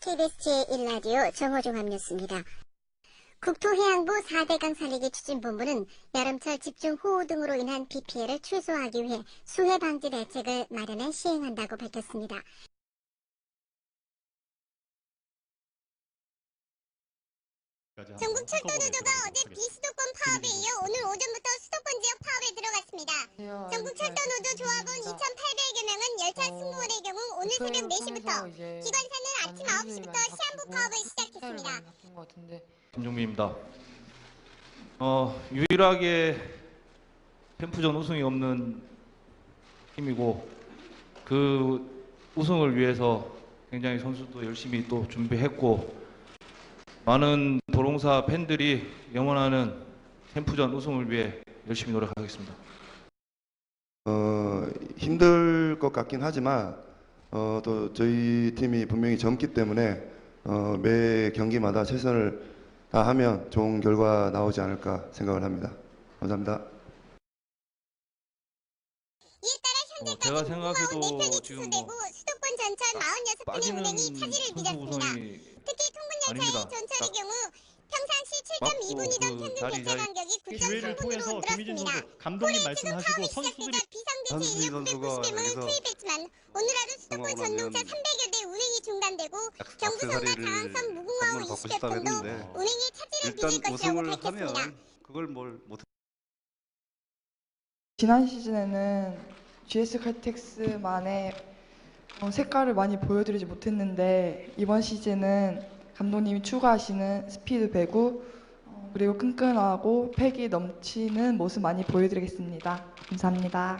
KBS 제1라디오 정호종합뉴스입니다. 국토해양부 4대강 살리기 추진본부는 여름철 집중호우 등으로 인한 비 피해를 최소화하기 위해 수해 방지 대책을 마련해 시행한다고 밝혔습니다. 전국 철도 노조가 어제 비수도권 파업에 이어 오늘 오전부터 수도권 지역 파업에 들어갔습니다. 전국 철도 노조 조합원 2,800여 명은 열차 승무원의 경우 오늘 새벽 4시부터 기관사는 아침 9시부터 시한부 파업을 시작했습니다. 김종민입니다. 어, 유일하게 캠프전 우승이 없는 팀이고 그 우승을 위해서 굉장히 선수도 열심히 또 준비했고 많은 도롱사 팬들이 영원하는 캠프전 우승을 위해 열심히 노력하겠습니다. 어, 힘들 것 같긴 하지만 어, 또 저희 팀이 분명히 젊기 때문에 어, 매 경기마다 최선을 다하면 좋은 결과 나오지 않을까 생각을 합니다. 감사합니다. 어, 제가 생각해도 44편이 지금 뭐 수도권 전철 46편의 빠지는 운행이 차질을 빚었습니다. 특히 통근 아닙니다. 열차의 전철의 딱 경우 평상시 맞고 7.2분이던 그 평균 개차 자리- 간격이 기회를 9.3분으로 통해서 김희진 늘었습니다. 감독님 말씀하시고 선수들이 비상 인력 선수가 990명을 여기서 투입했지만 오늘 하루 수도권 전동차 하면 300여 대 운행이 중단되고 경부선과 장항선 무궁화호 선물 받고 20여 싶다 편도 했는데 운행에 차질을 빚을 것이라고 밝혔습니다. 하면 그걸 뭘 못. 지난 시즌에는 GS 칼텍스만의 어, 색깔을 많이 보여드리지 못했는데 이번 시즌은 감독님이 추구하시는 스피드 배구 어, 그리고 끈끈하고 패기 넘치는 모습 많이 보여드리겠습니다. 감사합니다.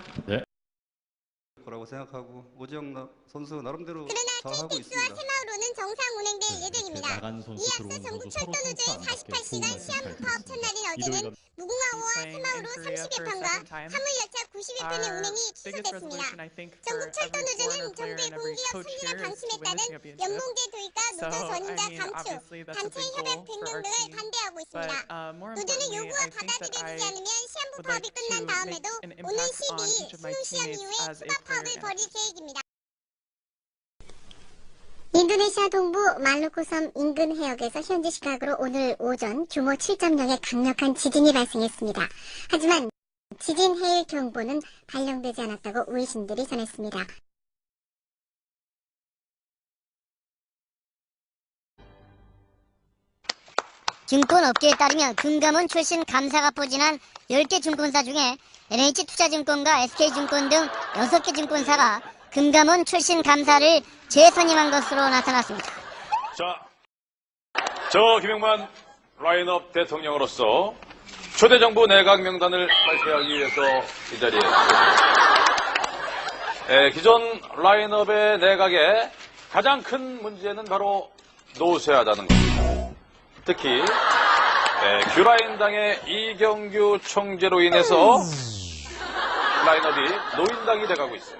거라고 생각하고 오지영 나- 선수 나름대로 그러나 잘 하고 KTX와 있습니다. 새마을호는 정상 운행될 예정입니다. 선수 이에 들어온 앞서 전국 철도 노조의 안 받게 48시간 좋은 시한부 말씀 파업 잘 첫날인. 어제는 무궁화호와 Korea 30여 for a 편과. 화물열차 90여 편의 운행이 취소됐습니다. 전국 철도 노조는 foreigner player 정부의 공기업 to 방침에 따른. 연봉제 도입과 노조 전임자 감축, 단체 협약 변경 등을. 반대하고 있습니다. uh, 노조는 that 받아들여지지 않으면 시한부 would 파업이 끝난 다음에도 on 12일 each of my 수능 시험 이후에 player. 벌일 계획입니다. 인도네시아 동부 말루코섬 인근 해역에서 현지 시각으로 오늘 오전 규모 7.0의 강력한 지진이 발생했습니다. 하지만 지진 해일 경보는 발령되지 않았다고 의신들이 전했습니다. 증권업계에 따르면 금감원 출신 감사가 포진한 10개 증권사 중에 NH투자증권과 SK증권 등 6개 증권사가 금감원 출신 감사를 재선임한 것으로 나타났습니다. 자, 저 김영만 라인업 대통령으로서 초대 정부 내각 명단을 발표하기 위해서 이 자리에 에, 기존 라인업의 내각의 가장 큰 문제는 바로 노쇠하다는 겁니다. 특히 에, 규라인당의 이경규 총재로 인해서 라인업이 노인당이 돼가고 있어요.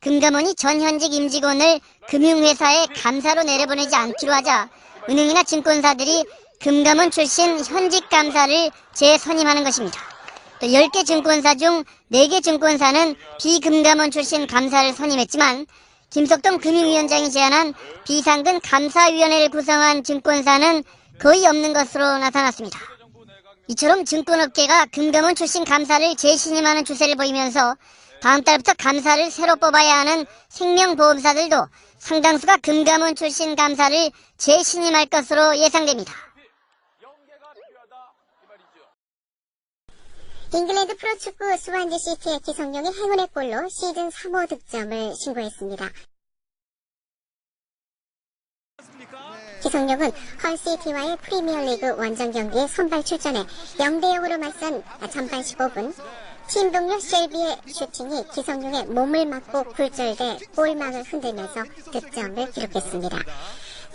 금감원이 전 현직 임직원을 금융회사에 감사로 내려보내지 않기로 하자 은행이나 증권사들이 금감원 출신 현직 감사를 재선임하는 것입니다. 또 10개 증권사 중 4개 증권사는 비금감원 출신 감사를 선임했지만 김석동 금융위원장이 제안한 비상근 감사위원회를 구성한 증권사는 거의 없는 것으로 나타났습니다. 이처럼 증권업계가 금감원 출신 감사를 재신임하는 추세를 보이면서 다음 달부터 감사를 새로 뽑아야 하는 생명보험사들도 상당수가 금감원 출신 감사를 재신임할 것으로 예상됩니다. 잉글랜드 프로축구 스완지 시티의 기성용이 행운의 골로 시즌 3호 득점을 신고했습니다. 기성용은 헐시티와의 프리미어리그 원정 경기에 선발 출전해 0대0으로 맞선 전반 15분 팀 동료 셀비의 슈팅이 기성용의 몸을 맞고 굴절돼 골망을 흔들면서 득점을 기록했습니다.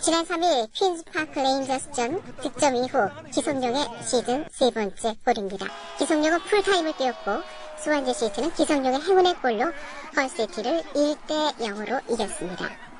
지난 3일 퀸즈파크 레인저스전 득점 이후 기성용의 시즌 세 번째 골입니다. 기성용은 풀타임을 뛰었고 수완지 시티는 기성용의 행운의 골로 헐시티를 1대 0으로 이겼습니다.